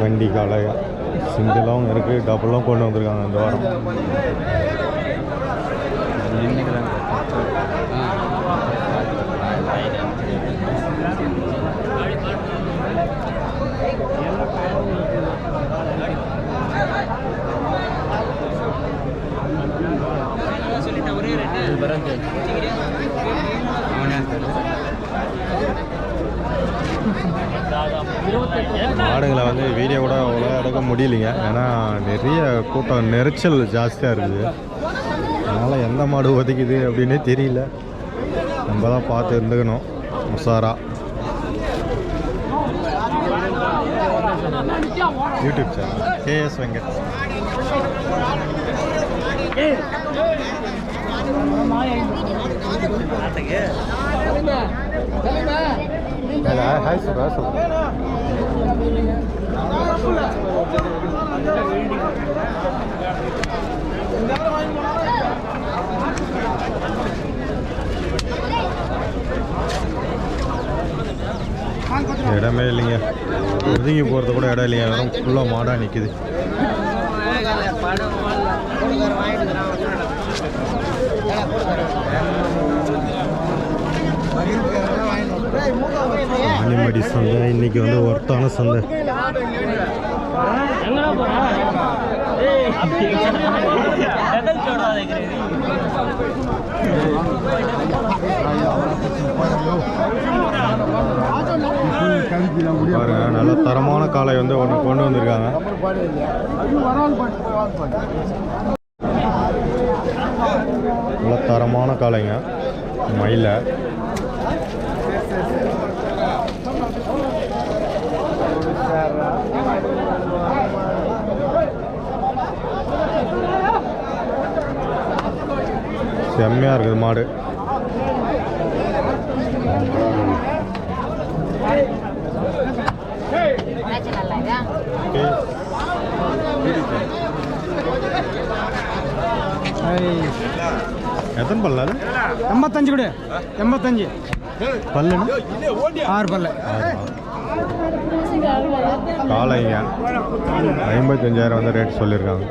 வண்டி காலை சிங்கிளாகவும் இருக்குது டபுளும் கொண்டு வந்திருக்காங்க இந்த வாரம். ஆடுகளை வந்து வீடியோ கூட அவ்வளோ எடுக்க முடியலைங்க ஏன்னா நிறைய கூட்டம் நெரிச்சல் ஜாஸ்தியாக இருக்குது அதனால் எந்த மாடு ஒதுக்குது அப்படின்னே தெரியல நம்ம தான் பார்த்து இருந்துக்கணும் உஷாரா YouTube channel KS Venkat hi sir sir இடமே இல்லைங்க. ஒதுங்கி போகிறது கூட இடம் இல்லைங்க. வெறும் ஃபுல்லாக மாடாக நிற்குது ஆனிமடி சந்தை. இன்னைக்கு வந்து ஒர்த்தான சந்தை. பாருங்க நல்ல தரமான காலை வந்து ஒன்று கொண்டு வந்திருக்காங்க. நல்ல தரமான காளைங்க. மயில. செம்மையாக இருக்குது மாடு. எத்தனை பல்லு எண்பத்தஞ்சு கூட. எண்பத்தஞ்சு. காலைங்க ஐம்பத்தஞ்சாயிரம் வந்து ரேட் சொல்லியிருக்காங்க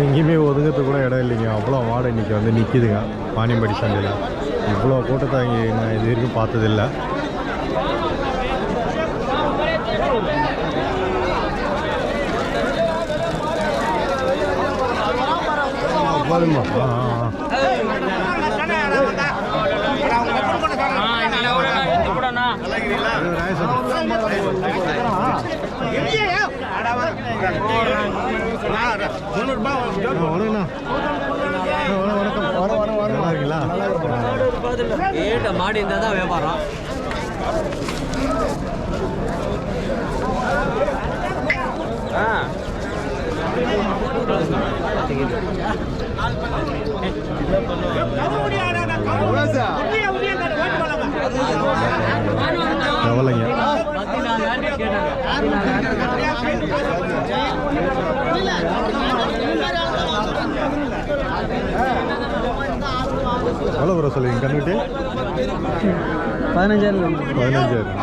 எங்கேயுமே ஒதுங்கிறதுக்கு கூட இடம் இல்லைங்க. அவ்வளோ மாடு இன்னைக்கு வந்து நிற்கிதுங்க பானியம்படி சந்தையில். இவ்வளோ கூட்டத்தை இங்கே நான் இது வரைக்கும் பார்த்ததில்ல. ஆ, ஏட்ட மாடி இருந்தால் தான் வியாபாரம் ஆ. கவலைங்க பதினாலாயிரம் கேட்டாங்க எவ்வளோ வர சொல்லுங்க கண்டுகிட்டு பதினஞ்சாயிரம் பதினஞ்சாயிரம்.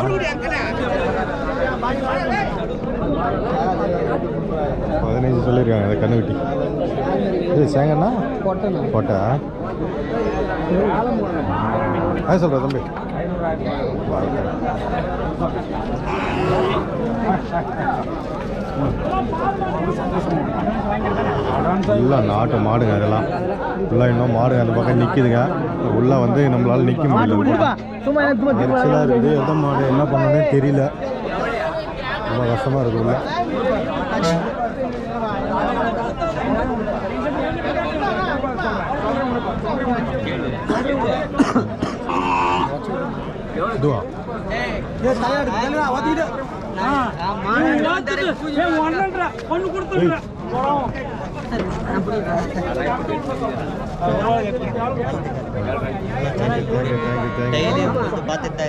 பதினஞ்சு சொல்லியிருக்காங்க அந்த கண்ணுக்குட்டி. இது சேங்கன்னா போட்டா? அது சொல்கிற தம்பி. ஐநூறு எல்லாம் நாட்டு மாடுங்க அதெல்லாம் ஃபுல்லாக இன்னும் மாடுங்க அந்த பக்கம் நிற்கிதுங்க உள்ளே வந்து நம்மளால் நிற்க முடியல. நெரிசலாக இருக்குது. எந்த மாடு என்ன பண்ணணும்னே தெரியல. ரொம்ப கஷ்டமாக இருக்குது உள்ள. இதுவா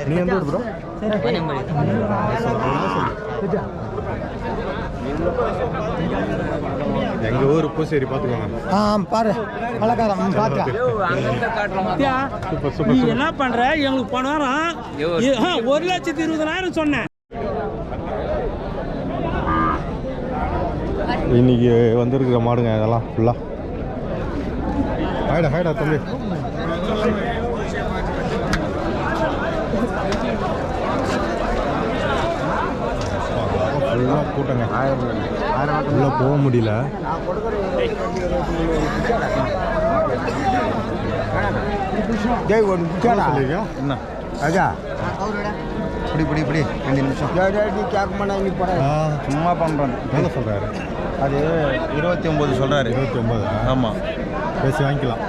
நீ எந்த ஊர் ப்ரோ எங்க ஊர் பூசேரி பார்த்துக்கோங்க ஆ பாரு பழக்காரம் பார்த்தேன் சூப்பர் நீ சூப்பர். என்ன பண்ற? எங்களுக்கு ஆ, ஒரு லட்சத்தி இருபதாயிரம் சொன்னேன். இன்னைக்கு வந்திருக்கிற மாடுங்க இதெல்லாம் ஃபுல்லாக ஹாய்டா ஹாய்டா தம்பி. ஃபுல்லாக கூட்டங்க. உள்ளே போக முடியல. டேய் ஒரு நிமிஷம். சொல்லிருக்கியா? என்ன? ராஜா. இப்படி இப்படி இப்படி ரெண்டு நிமிஷம். சும்மா பண்ணுறேன் எவ்வளோ சொல்கிறாரு அது இருபத்தி ஒம்பது சொல்கிறாரு இருபத்தி ஒம்பது ஆமாம் பேசி வாங்கிக்கலாம்.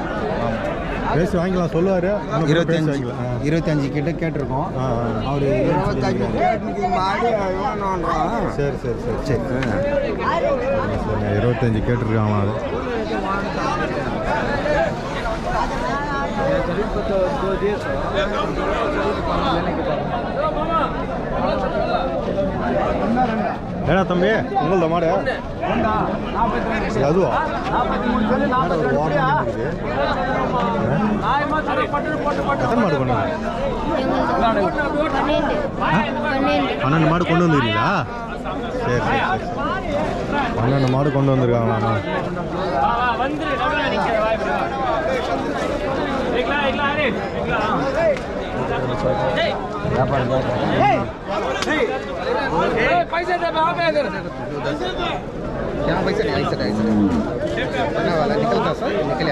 பேசி வாங்கிக்கலாம் சொல்லுவார். இருபத்தஞ்சு வாங்கிக்கலாம். இருபத்தஞ்சு கிட்ட கேட்டிருக்கோம். ஆ ஆ. அவர் சரி சரி சரி. சரி. சரிங்க இருபத்தஞ்சி கேட்டிருக்காங்களா அது ஏடா தம்பி உங்களத மாடு? அதுவா? ஒரு ஓரம் எத்தனை மாடு கொண்டு பன்னெண்டு மாடு கொண்டு வந்துருக்கீங்களா? சரி சரி சரி. பன்னெண்டு மாடு கொண்டு வந்திருக்காங்களா यहाँ पैसे नहीं ऐसा ऐसा कितना वाला निकलता सर निकले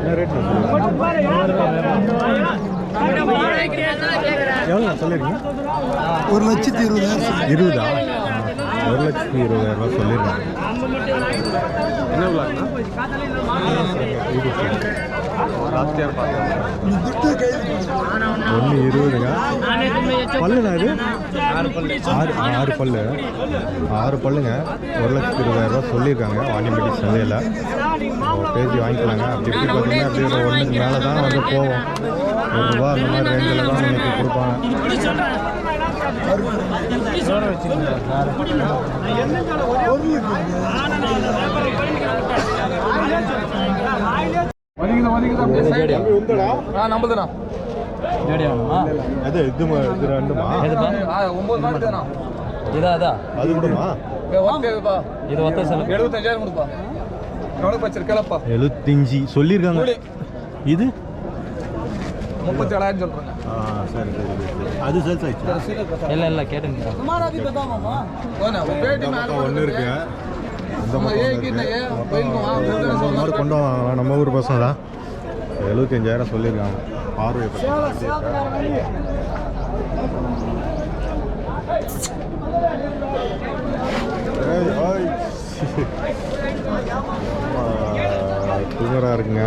என்ன ரேட் எவ்வளோ சொல்லிருக்கீங்க ஒரு லட்சத்தி இருபதாயிரம் இருபதா ஒரு லட்சத்தி இருபதாயிரம் ரூபாய் சொல்லியிருக்காங்க என்ன விளாட்னா? ஒன்று இருபதுங்க பல்லுண்ணா இது? ஆறு ஆறு பல்லு. ஆறு பல்லுங்க. ஒரு லட்சத்தி இருபதாயிரம் ரூபாய் சொல்லியிருக்காங்க. வாணியம்பட்டி சந்தையில் பேசி வாங்கிக்கலாங்க. அப்படி இப்படி பார்த்தீங்கன்னா அப்படி ஒரு ஒன்றுக்கு மேலே தான் வந்து போவோம். ஒரு ரூபா அந்த மாதிரி ரேஞ்சில் தான் உங்களுக்கு கொடுப்பாங்க. நம்பதுண்ணா அது இது இது ரெண்டுமா ஒம்பது மாதிரி தானா இதா இதா அது கூடமா இது ஒத்த செலவு எழுபத்தஞ்சாயிரம் கொடுப்பா கிளப்பா எழுபத்தஞ்சி சொல்லியிருக்காங்க இது முப்பத்தி சரி அது சேல்ஸ் இல்லை இல்லை கேட்டுங்க ஒன்று இருக்கு கொண்டு நம்ம ஊர் பசங்க தான். எழுபத்தி அஞ்சாயிரம் சொல்லியிருக்காங்க. பார்வை திமராக இருக்குங்க.